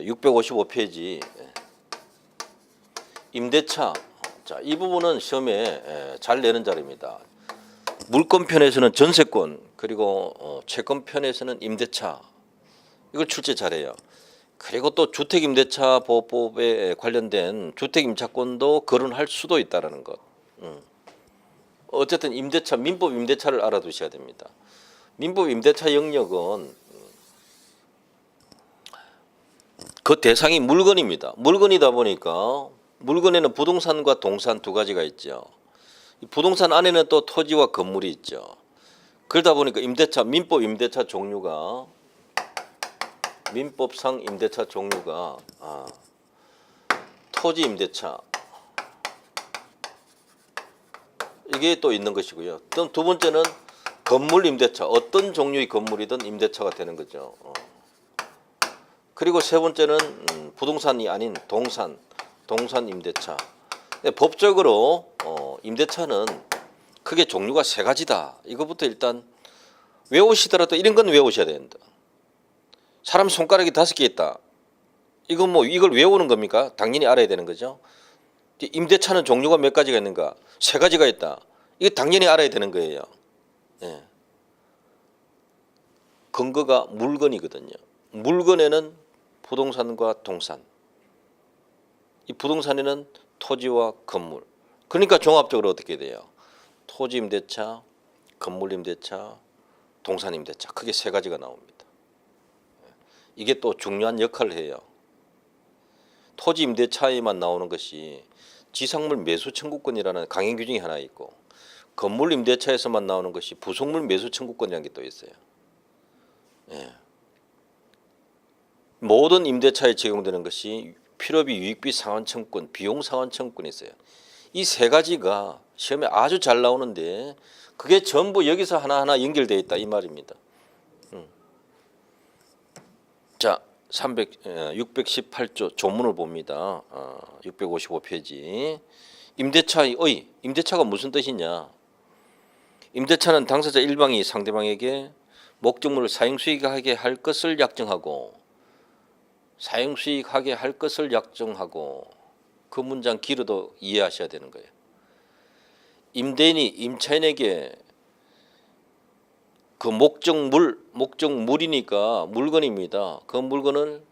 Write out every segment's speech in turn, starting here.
655페이지 임대차 자, 이 부분은 시험에 에, 잘 내는 자리입니다. 물권 편에서는 전세권 그리고 어, 채권 편에서는 임대차 이걸 출제 잘해요. 그리고 또 주택임대차 보호법에 관련된 주택임차권도 거론할 수도 있다라는 것. 음. 어쨌든 임대차 민법 임대차를 알아두셔야 됩니다. 민법 임대차 영역은 그 대상이 물건입니다. 물건이다 보니까 물건에는 부동산과 동산 두 가지가 있죠. 이 부동산 안에는 또 토지와 건물이 있죠. 그러다 보니까 임대차 민법 임대차 종류가 민법상 임대차 종류가 아, 토지 임대차 이게 또 있는 것이고요. 또 두 번째는 건물 임대차 어떤 종류의 건물이든 임대차가 되는 거죠. 어. 그리고 세 번째는 음, 부동산이 아닌 동산 동산 임대차. 법적으로 어, 임대차는 크게 종류가 세 가지다. 이것부터 일단 외우시더라도 이런 건 외우셔야 된다. 사람 손가락이 다섯 개 있다. 이건 뭐 이걸 외우는 겁니까? 당연히 알아야 되는 거죠. 임대차는 종류가 몇 가지가 있는가? 세 가지가 있다. 이거 당연히 알아야 되는 거예요. 예. 근거가 물건이거든요. 물건에는 부동산과 동산. 이 부동산에는 토지와 건물. 그러니까 종합적으로 어떻게 돼요? 토지 임대차, 건물 임대차, 동산 임대차. 크게 세 가지가 나옵니다. 이게 또 중요한 역할을 해요. 토지 임대차에만 나오는 것이 지상물 매수 청구권이라는 강행 규정이 하나 있고 건물 임대차에서만 나오는 것이 부속물 매수 청구권이라는 게 또 있어요. 예. 모든 임대차에 적용되는 것이 필요비 유익비 상환 청구권, 비용 상환 청구권이 있어요. 이 세 가지가 시험에 아주 잘 나오는데 그게 전부 여기서 하나하나 연결되어 있다 이 말입니다. 음. 자, 300, 618조 조문을 봅니다. 어, 655페이지. 임대차의 의, 임대차가 무슨 뜻이냐? 임대차는 당사자 일방이 상대방에게 목적물을 사용수익하게 할 것을 약정하고 사용수익하게 할 것을 약정하고 그 문장 길어도 이해하셔야 되는 거예요. 임대인이 임차인에게 그 목적물 목적물이니까 물건입니다. 그 물건을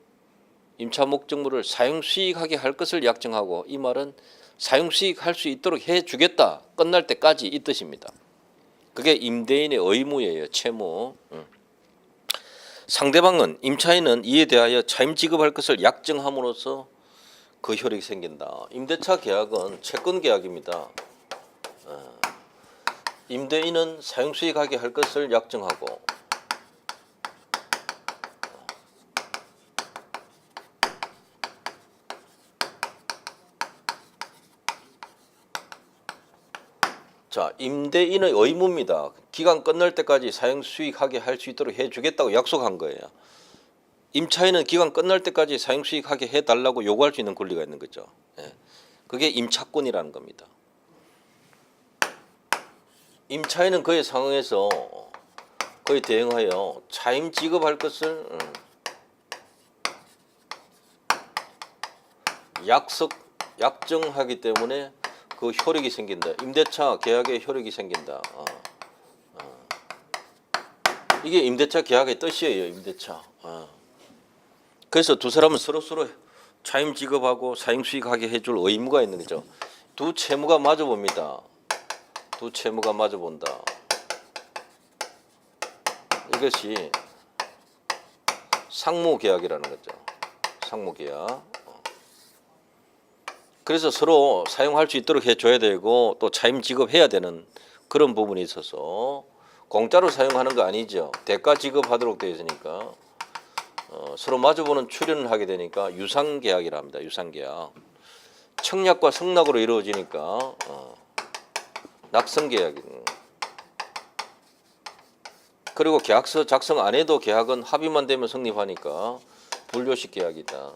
임차 목적물을 사용 수익하게 할 것을 약정하고 이 말은 사용 수익할 수 있도록 해 주겠다. 끝날 때까지 이 뜻입니다. 그게 임대인의 의무예요. 채무. 음. 상대방은 임차인은 이에 대하여 차임 지급할 것을 약정함으로써 그 효력이 생긴다. 임대차 계약은 채권 계약입니다. 어, 임대인은 사용 수익하게 할 것을 약정하고 자, 임대인의 의무입니다. 기간 끝날 때까지 사용 수익하게 할 수 있도록 해 주겠다고 약속한 거예요. 임차인은 기간 끝날 때까지 사용 수익하게 해 달라고 요구할 수 있는 권리가 있는 거죠. 예. 그게 임차권이라는 겁니다. 임차인은 그의 상황에서 그에 대응하여 차임 지급할 것을 음, 약속 약정하기 때문에 그 효력이 생긴다. 임대차 계약의 효력이 생긴다. 어, 어. 이게 임대차 계약의 뜻이에요. 임대차. 어. 그래서 두 사람은 서로 서로 차임 지급하고 사용 수익하게 해줄 의무가 있는 거죠. 두 채무가 마주 봅니다. 두 채무가 마주 본다. 이것이 상무 계약이라는 거죠. 상무 계약. 그래서 서로 사용할 수 있도록 해줘야 되고 또 차임 지급해야 되는 그런 부분이 있어서 공짜로 사용하는 거 아니죠. 대가 지급하도록 되어 있으니까 어, 서로 마주보는 출연을 하게 되니까 유상계약이라 합니다. 유상계약. 청약과 승낙으로 이루어지니까 어, 낙성계약. 그리고 계약서 작성 안 해도 계약은 합의만 되면 성립하니까 분료식 계약이다.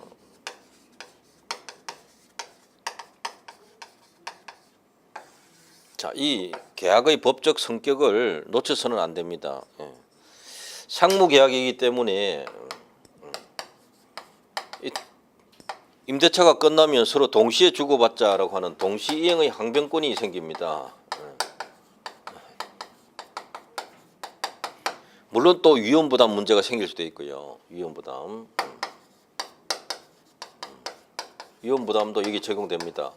자, 이 계약의 법적 성격을 놓쳐서는 안 됩니다. 예. 상무 계약이기 때문에 임대차가 끝나면 서로 동시에 주고받자라고 하는 동시 이행의 항변권이 생깁니다. 예. 물론 또 위험 부담 문제가 생길 수도 있고요. 위험 부담. 위험 부담도 여기 적용됩니다.